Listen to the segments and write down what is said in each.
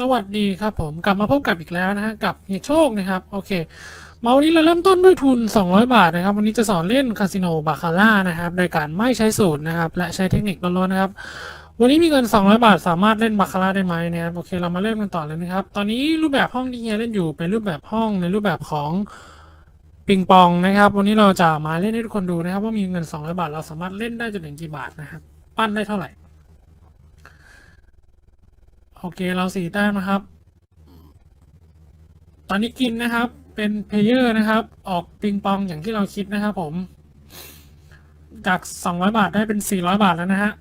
สวัสดีครับผมกลับมาพบกับอีกแล้วนะฮะกับเฮียโชคนะครับโอเคมาวันนี้เราเริ่มต้นด้วยทุน 200 บาทนะครับ วันนี้จะสอนเล่นคาสิโนบาคาร่านะครับโดยการไม่ใช้สูตรนะครับ และใช้เทคนิคล้วนๆนะครับ วันนี้มีเงิน 200 บาท สามารถเล่นบาคาร่าได้ไหมนะครับโอเคเรามาเริ่มกันต่อเลยนะครับ ตอนนี้รูปแบบห้องที่เฮียเล่นอยู่เป็นรูปแบบห้องในรูปแบบของปิงปองนะครับ วันนี้เราจะมาเล่นให้ทุกคนดูนะครับ ว่ามีเงิน 200 บาท เราสามารถเล่นได้จนถึงกี่บาทนะครับ ปั้นได้เท่าไหร่ โอเคเราสี่แต้มนะครับ ตอนนี้กินนะครับ เป็นเพลเยอร์นะครับ ออกปิงปองอย่างที่เราคิดนะครับผม จาก 200 บาทได้เป็น 400 บาทแล้วนะฮะ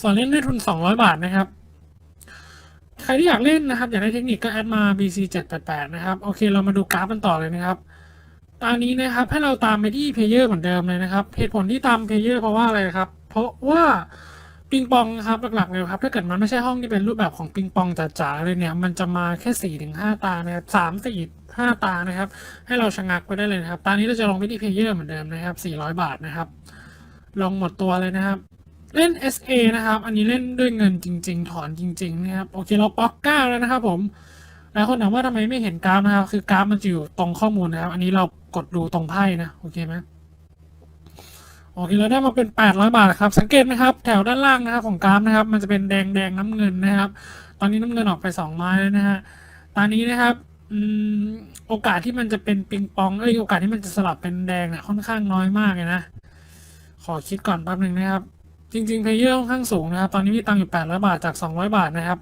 ส่วนเล่นได้ทุน 200 บาทนะครับ ใครที่อยากเล่นนะครับ อยากได้เทคนิคก็แอดมา BC 788นะครับ โอเคเรามาดูกราฟกันต่อเลยนะครับ ตอนนี้นะครับให้เราตามไปที่เพลเยอร์เหมือนเดิมเลยนะครับ เหตุผลที่ตามเพลเยอร์เพราะว่าอะไรครับ เพราะว่า ปิงปองนะครับหลักๆเลยครับถ้าเกิดมันไม่ใช่ห้องที่เป็นรูปแบบของปิงปองจ๋าๆเลยเนี่ยมันจะมาแค่สี่ถึงห้าตานะครับสามสี่ห้าตานะครับ ให้เราชะงักไปได้เลยนะครับ ตอนนี้เราจะลงไปที่เพลเยอร์เหมือนเดิมนะครับสี่ร้อยบาทนะครับ ลงหมดตัวเลยนะครับ เล่น SA นะครับ อันนี้เล่นด้วยเงินจริง ๆ ถอนจริง ๆ นะครับ โอเคเราป๊อกเก้าแล้วนะครับผมหลายคนถามว่าทำไมไม่เห็นกราฟนะครับ คือกราฟมันจะอยู่ตรงข้อมูลนะครับ อันนี้เรากดดูตรงไพ่นะโอเคไหม โอเคเราได้มาเป็น 800 บาทครับ สังเกตไหมครับ แถวด้านล่างนะครับของกราฟนะครับ มันจะเป็นแดงแดงน้ำเงินนะครับ ตอนนี้น้ำเงินออกไป 2 ไม้แล้วนะฮะ ตอนนี้นะครับอโอกาสที่มันจะเป็นปิงปองเอ้ยโอกาสที่มันจะสลับเป็นแดงเนี่ยค่อนข้างน้อยมากเลยนะ ขอคิดก่อนแป๊บหนึ่งนะครับ จริงๆเพลเยอร์ค่อนข้างสูงนะครับ ตอนนี้มีตังค์อยู่ 800 บาทจาก 200 บาทนะครับ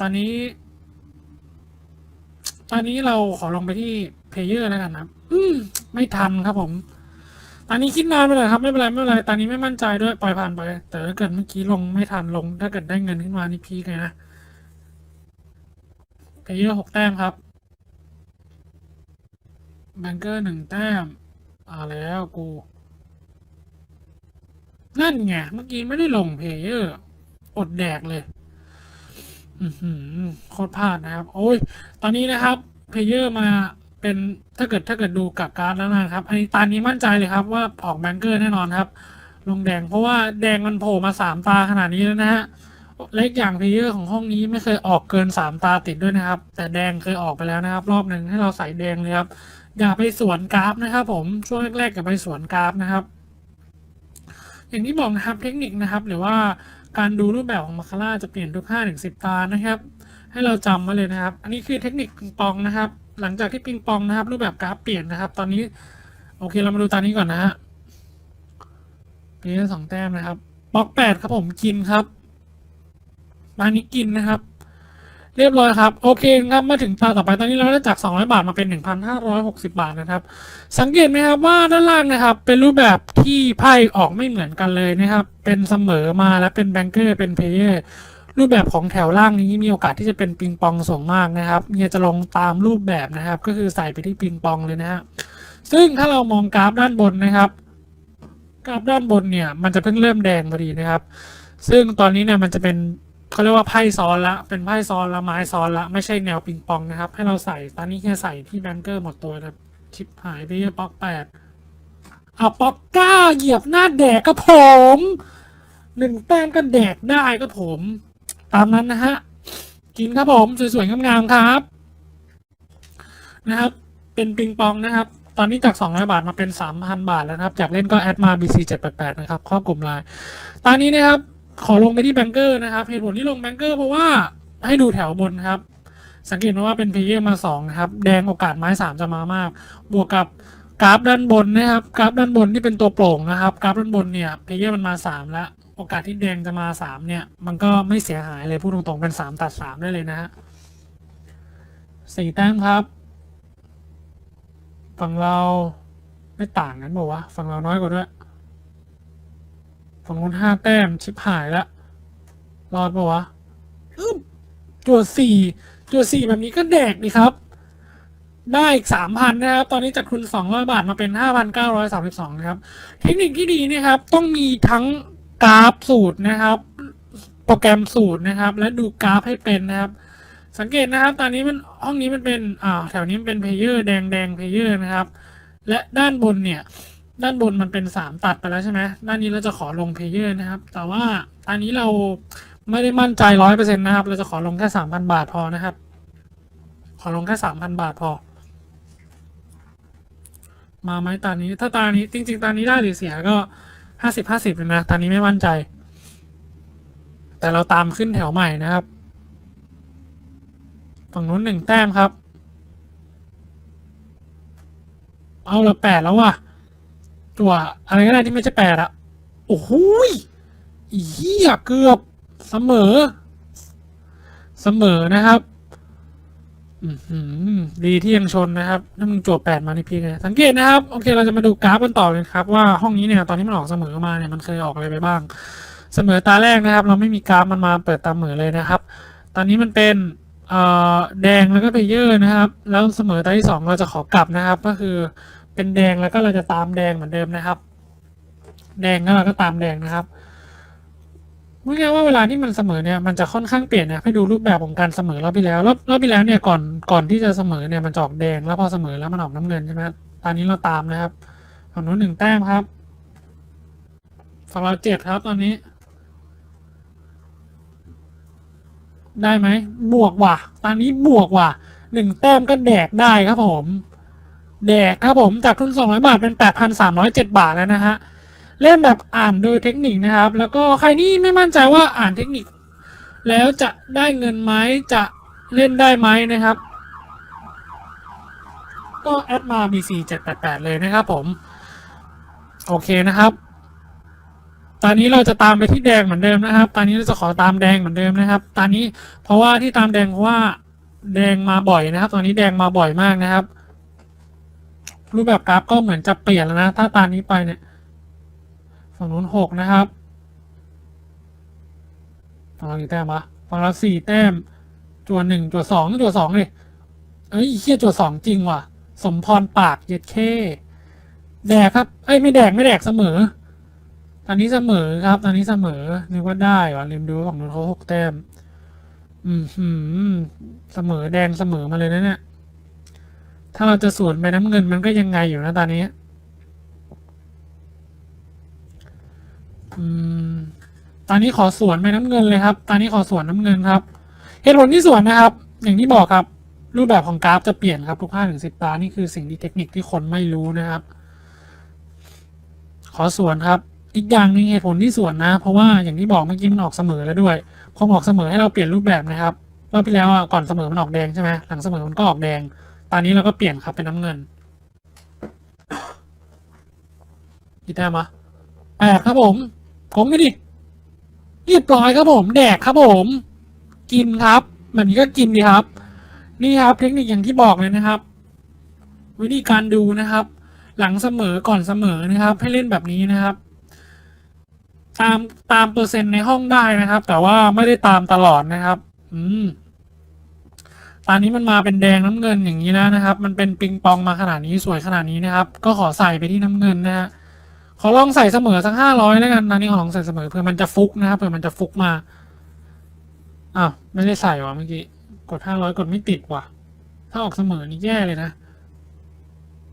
ตอนนี้ ตอนนี้เราขอลงไปที่เพลเยอร์แล้วกันนะอืมไม่ทันครับผม ตอนนี้คิดนานไปเลยครับไม่เป็นไรไม่เป็นไรตอนนี้ไม่มั่นใจด้วยปล่อยผ่านไป แต่ถ้าเกิดเมื่อกี้ลงไม่ทันลง ถ้าเกิดได้เงินขึ้นมานี่พีคเลยนะเพเยอร์หกแต้มครับแบงเกอร์หนึ่งแต้มอ่าแล้วกู นั่นไงเมื่อกี้ไม่ได้ลงเพเยอร์อดแดกเลยอือหือโคตรพลาดนะครับ โอ้ย ตอนนี้นะครับเพเยอร์มา เป็นถ้าเกิดถ้าเกิดดูกับการ์ดแล้วนะครับ อันนี้ตอนนี้มั่นใจเลยครับว่าออกแบงเกอร์แน่นอนครับ ลงแดงเพราะว่าแดงมันโผล่มาสามตาขนาดนี้แล้วนะฮะเล็กอย่างเพลเยอร์ของห้องนี้ไม่เคยออกเกินสามตาติดด้วยนะครับ แต่แดงเคยออกไปแล้วนะครับ รอบหนึ่งให้เราใส่แดงเลยครับอย่าไปสวนกราฟนะครับ ผมช่วงแรกๆอย่าไปสวนกราฟนะครับ อย่างที่บอกนะครับเทคนิคนะครับ หรือว่าการดูรูปแบบของมาคาร่าจะเปลี่ยนทุก5ถึง10ตานะครับ ให้เราจำไว้เลยนะครับ อันนี้คือเทคนิคปิงปองนะครับ หลังจากที่ปิงปองนะครับ รูปแบบกราฟเปลี่ยนนะครับ ตอนนี้ โอเคเรามาดูตานี้ก่อนนะฮะปีนี้สองแต้มนะครับบล็อกแปดครับผมกินครับตานี้กินนะครับ เรียบร้อยครับ โอเคครับมาถึงตาต่อไปตอนนี้เราได้จาก 200 บาทมาเป็น 1,560 บาทนะครับ สังเกตไหมครับว่าด้านล่างนะครับ เป็นรูปแบบที่ไพ่ออกไม่เหมือนกันเลยนะครับ เป็นเสมอมาและเป็นแบงเกอร์เป็นเพเยอร์ รูปแบบของแถวล่างนี้มีโอกาสที่จะเป็นปิงปองสูงมากนะครับเนี่ยจะลงตามรูปแบบนะครับ ก็คือใส่ไปที่ปิงปองเลยนะฮะซึ่งถ้าเรามองกราฟด้านบนนะครับ กราฟด้านบนเนี่ย มันจะเพิ่งเริ่มแดงพอดีนะครับ ซึ่งตอนนี้เนี่ยมันจะเป็นเขาเรียกว่าไพ่ซ้อนละเป็นไพ่ซ้อนละไม้ซ้อนละไม่ใช่แนวปิงปองนะครับ ให้เราใส่ตอนนี้แค่ใส่ที่แบงเกอร์หมดตัวนะชิปหายไปยอะป๊อกแปดเอาป๊อกเก้าเหยียบหน้าแดกก็ผมหนึ่งแต้มก็แดกได้ก็ผม ตามนั้นนะฮะ กินครับผม สวยๆงามๆครับ นะครับ เป็นปิงปองนะครับ ตอนนี้จาก 200 บาทมาเป็น 3,000 บาทแล้วนะครับจากเล่นก็แอดมา BC 788 นะครับครอบกลุ่มไลน์ตอนนี้นะครับ ขอลงไปที่แบงเกอร์นะครับ เหตุผลที่ลงแบงเกอร์เพราะว่าให้ดูแถวบนครับ สังเกตว่าเป็นพลเอมาสองครับ แดงโอกาสไม้สามจะมามาก บวกกับกราฟด้านบนนะครับ กราฟด้านบนที่เป็นตัวโปร่งนะครับ กราฟด้านบนเนี่ยเพเยอร์มันมาสามแล้ว โอกาสที่แดงจะมาสามเนี่ย มันก็ไม่เสียหายเลยพูดตรงๆเป็นสามตัดสามได้เลยนะฮะสี่แต้มครับ ฝั่งเราไม่ต่างกันบอกว่าวะฝั่งเราน้อยกว่าด้วย ฝั่งนู้นห้าแต้มชิบหายละรอดปะวะอึ๊บจัวสี่จัวสี่แบบนี้ก็แดกดีครับ ได้อีกสามพันนะครับ ตอนนี้จากทุนสองร้อยบาทมาเป็นห้าพันเก้าร้อยสามสิบสองนะครับ เทคนิคที่ดีนะครับ ต้องมีทั้ง กราฟสูตรนะครับ โปรแกรมสูตรนะครับ และดูกราฟให้เป็นนะครับ สังเกตนะครับ ตอนนี้มันห้องนี้มันเป็นอ่าแถวนี้มันเป็นเพเยอร์แดงแดงเพเยอร์นะครับ และด้านบนเนี่ย ด้านบนมันเป็นสามตัดไปแล้วใช่ไหมด้านนี้เราจะขอลงเพเยอร์นะครับ แต่ว่าอันนี้เราไม่ได้มั่นใจร้อยเปอร์เซ็นต์นะครับ เราจะขอลงแค่สามพันบาทพอนะครับ ขอลงแค่สามพันบาทพอ มาไหมตานี้ ถ้าตานี้จริง ๆตานี้ได้หรือเสียก็ ห้าสิบห้าสิบเลยนะตานี้ไม่มั่นใจ แต่เราตามขึ้นแถวใหม่นะครับ ฝั่งนู้นหนึ่งแต้มครับ เอาละแปดแล้วว่ะ ตัวอะไรก็ได้ที่ไม่ใช่แปดอะโอ้โหยเหี้ยเกือบเสมอ เสมอนะครับ ดีที่ยังชนนะครับถ้ามึงจวบแปดมาในพีเลยสังเกตนะครับ โอเคเราจะมาดูกราฟกันต่อเลยครับ ว่าห้องนี้เนี่ยตอนที่มันออกเสมอมาเนี่ยมันเคยออกอะไรไปบ้าง เสมอตาแรกนะครับ เราไม่มีกราฟมันมาเปิดตามเหมือเลยนะครับ ตอนนี้มันเป็นเอ่อแดงแล้วก็เพเยอร์นะครับ แล้วเสมอตาที่สองเราจะขอกลับนะครับ ก็คือเป็นแดงแล้วก็เราจะตามแดงเหมือนเดิมนะครับ แดงแล้วเราก็ตามแดงนะครับ พูดง่ายๆว่าเวลาที่มันเสมอเนี่ยมันจะค่อนข้างเปลี่ยนนะให้ดูรูปแบบของการเสมอรอบที่แล้วรอบรอบที่แล้วเนี่ยก่อนก่อนที่จะเสมอเนี่ยมันจะออกแดงแล้วพอเสมอแล้วมันออกน้ำเงินใช่ไหมตอนนี้เราตามนะครับฝั่งนู้นหนึ่งแต้มครับฝั่งเราเจ็ดครับตอนนี้ ได้ไหมบวกว่ะ ตอนนี้บวกว่ะหนึ่งแต้มก็แดกได้ครับผม แดกครับผมจากทุนสองร้อยบาทเป็นแปดพันสามร้อยเจ็ดบาทแล้วนะฮะ เล่นแบบอ่านโดยเทคนิคนะครับ แล้วก็ใครที่ไม่มั่นใจว่าอ่านเทคนิค แล้วจะได้เงินไหมจะเล่นได้ไหมนะครับ ก็แอดมา BC 788 เลยนะครับผม โอเคนะครับ ตอนนี้เราจะตามไปที่แดงเหมือนเดิมนะครับ ตอนนี้เราจะขอตามแดงเหมือนเดิมนะครับ ตอนนี้เพราะว่าที่ตามแดงเพราะว่าแดงมาบ่อยนะครับ ตอนนี้แดงมาบ่อยมากนะครับ รูปแบบกราฟก็เหมือนจะเปลี่ยนแล้วนะ ถ้าตามนี้ไปเนี่ย ฝั่งนู้นหกนะครับฝั่งเรากี่แต้มวะฝั่งเราสี่แต้มจวนหนึ่งจวนสองจวนสองเลยเอ้ยเฮียจวนสองจริงว่ะ สมพรปากเย็ดเข้แดกครับเอ้ยไม่แดกไม่แดกเสมอ ตอนนี้เสมอครับ ตอนนี้เสมอนึกว่าได้วะลืมดูฝั่งนู้นเขาหกแต้ม อืมหืมเสมอแดงเสมอมาเลยนะเนี่ยถ้าเราจะสวนไปน้ำเงินมันก็ยังไงอยู่นะตอนนี้ อืมตอนนี้ขอสวนไปน้ำเงินเลยครับ ตอนนี้ขอสวนน้ำเงินครับ เหตุผลที่สวนนะครับ อย่างที่บอกครับ รูปแบบของกราฟจะเปลี่ยนครับทุกห้าถึงสิบตา นี่คือสิ่งที่เทคนิคที่คนไม่รู้นะครับ ขอสวนครับ อีกอย่างหนึงเหตุผลที่สวนนะ เพราะว่าอย่างที่บอกเมื่อกี้มันออกเสมอแล้วด้วยพอออกเสมอให้เราเปลี่ยนรูปแบบนะครับรอบที่แล้วก่อนเสมอมันออกแดงใช่ไหมหลังเสมอมันก็ออกแดง ตอนนี้เราก็เปลี่ยนครับเป็นน้ำเงินกี่แต้มวะแปดครับผม ผมไม่ดิเรียบร้อยครับผมแดกครับผม กินครับแบบนี้ก็กินดีครับ นี่ครับ เทคนิคอย่างที่บอกเลยนะครับ วิธีการดูนะครับ หลังเสมอก่อนเสมอนะครับ ให้เล่นแบบนี้นะครับ ตามตามเปอร์เซ็นต์ในห้องได้นะครับ แต่ว่าไม่ได้ตามตลอดนะครับ อืมตอนนี้มันมาเป็นแดงน้ำเงินอย่างนี้แล้วนะครับ มันเป็นปิงปองมาขนาดนี้สวยขนาดนี้นะครับ ก็ขอใส่ไปที่น้ำเงินนะฮะ ขอลองใส่เสมอสักห้าร้อยแล้วกันตอนนี้ขอลองใส่เสมอเพื่อมันจะฟุกนะครับเพื่อมันจะฟุกมาอ้าวไม่ได้ใส่วะเมื่อกี้กดห้าร้อยกดไม่ติดว่ะ ถ้าออกเสมอนี่แย่เลยนะ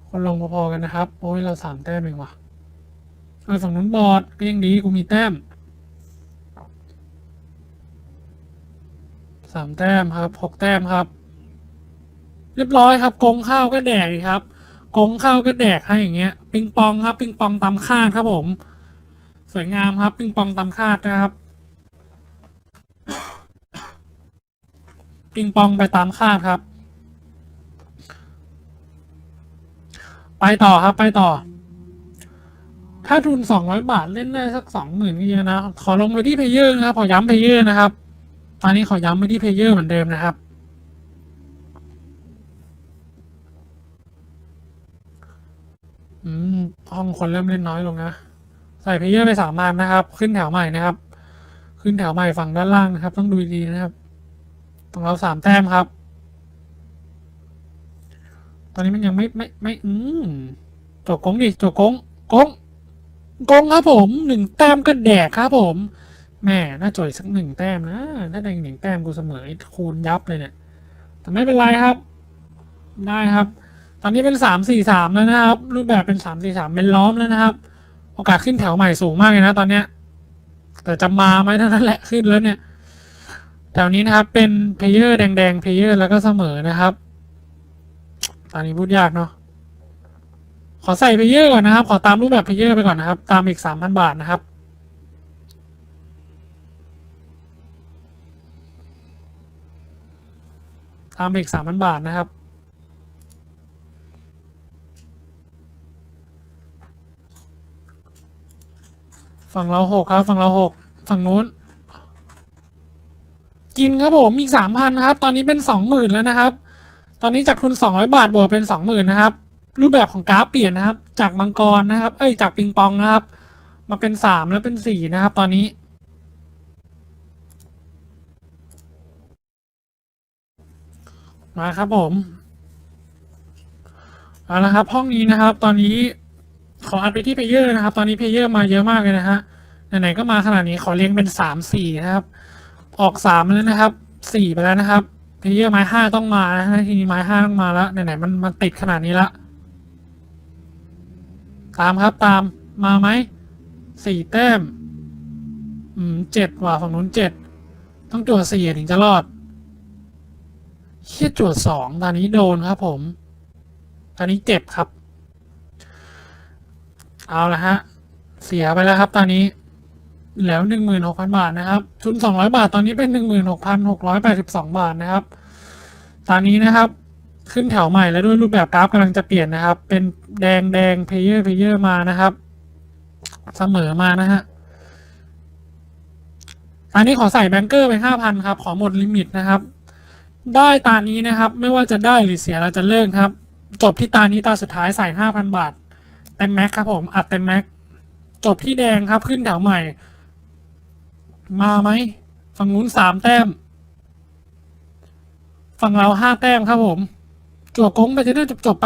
คนลงพอๆกันนะครับ โอ้ยเราสามแต้มเองว่ะเออฝั่งนู้นบอดก็ยังดีกูมีแต้มสามแต้มครับหกแต้มครับ เรียบร้อยครับกงข้าวก็แดกครับ กงเข้าก็แดกให้อย่างเงี้ยปิงปองครับปิงปองตามคาดครับผม สวยงามครับปิงปองตามคาดนะครับปิงปองไปตามคาดครับ ไปต่อครับไปต่อ ถ้าทุนสองร้อยบาทเล่นได้สักสองหมื่นก็เยอะนะ ขอลงไปที่เพเยอร์นะครับ ขอย้ำเพเยอร์นะครับ ตอนนี้ขอย้ำไปที่เพเยอร์เหมือนเดิมนะครับ อืมห้องคนเริ่มเล่นน้อยลงนะ ใส่เพลเยอร์ไปสามพันนะครับ ขึ้นแถวใหม่นะครับ ขึ้นแถวใหม่ฝั่งด้านล่างนะครับ ต้องดูดีนะครับของเราสามแต้มครับ ตอนนี้มันยังไม่ไม่ไม่อืมจกกงดิจกกงกงกงครับผมหนึ่งแต้มก็แดกครับ ผมแม่น่าจ่อยสักหนึ่งแต้มนะถ้าได้หนึ่งแต้มกูเสมอคูณยับเลยเนี่ยแต่ไม่เป็นไรครับ ได้ครับ ตอนนี้เป็นสามสี่สามแล้วนะครับ รูปแบบเป็นสามสี่สามเป็นล้อมแล้วนะครับ โอกาสขึ้นแถวใหม่สูงมากเลยนะ ตอนเนี้ย แต่จะมาไหมเท่านั้นแหละขึ้นแล้วเนี่ย แถวนี้นะครับ เป็นเพลเยอร์แดงๆเพลเยอร์แล้วก็เสมอนะครับ ตอนนี้พูดยากเนาะขอใส่เพลเยอร์ก่อนนะครับ ขอตามรูปแบบเพลเยอร์ไปก่อนนะครับ ตามอีกสามพันบาทนะครับตามอีกสามพันบาทนะครับ ฝั่งเราหกครับ ฝั่งเราหกฝั่งนู้น กินครับผมอีกสามพันครับ ตอนนี้เป็นสองหมื่นแล้วนะครับ ตอนนี้จากทุนสองร้อยบาทบวกเป็นสองหมื่นนะครับ รูปแบบของกราฟเปลี่ยนนะครับ จากมังกรนะครับ เอ้ยจากปิงปองนะครับ มาเป็นสามแล้วเป็นสี่นะครับ ตอนนี้มาครับผมเอาละครับ ห้องนี้นะครับ ตอนนี้ ออัดไปที่เพเยอร์นะครับ ตอนนี้เพเยอร์มาเยอะมากเลยนะฮะไหนๆก็มาขนาดนี้ขอเลี้ยงเป็นสามสี่นะครับ ออกสามแล้วนะครับสี่ไปแล้วนะครับเพเยอร์ไม้ห้าต้องมานะฮะทีนี้ไม้ห้าต้องมาแล้วไหนๆมันมันติดขนาดนี้ละตามครับตามมาไหมสี่แต้ม อืมเจ็ดว่ะฝั่งนู้นเจ็ดต้องจั่วสี่ถึงจะรอดเฮียจั่วสองตอนนี้โดนครับผม ตอนนี้เจ็บครับ เอาละฮะ เสียไปแล้วครับ ตอนนี้ แล้วหนึ่งหมื่นหกพันบาทนะครับ ทุนสองร้อยบาทตอนนี้เป็นหนึ่งหมื่นหกพันหกร้อยแปดสิบสองบาทนะครับ ตอนนี้นะครับ ขึ้นแถวใหม่แล้วด้วยรูปแบบกราฟกำลังจะเปลี่ยนนะครับ เป็นแดงแดงเพเยอร์เพเยอร์มานะครับ เสมอมานะฮะอันนี้ขอใส่แบงเกอร์ไปห้าพันครับ ขอหมดลิมิตนะครับ ได้ตานี้นะครับ ไม่ว่าจะได้หรือเสียเราจะเลิกครับ จบที่ตานี้ตาสุดท้ายใส่ห้าพันบาท ต็มแม็กครับผม อัดเต็มแม็กจบที่แดงครับขึ้นแถวใหม่ มาไหมฝั่งนู้นสามแต้ม ฝั่งเราห้าแต้มครับผมจั่วกงไปจะได้จบจบไป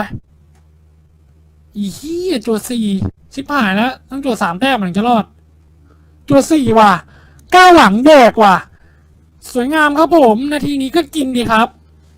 อีเหี้จั่วสี่ชิบหายแล้วต้องจั่วสามแต้มถึงจะรอด จั่วสี่ว่ะก้าวหลังแดกว่ะ สวยงามครับผม นาทีนี้ก็กินดีครับ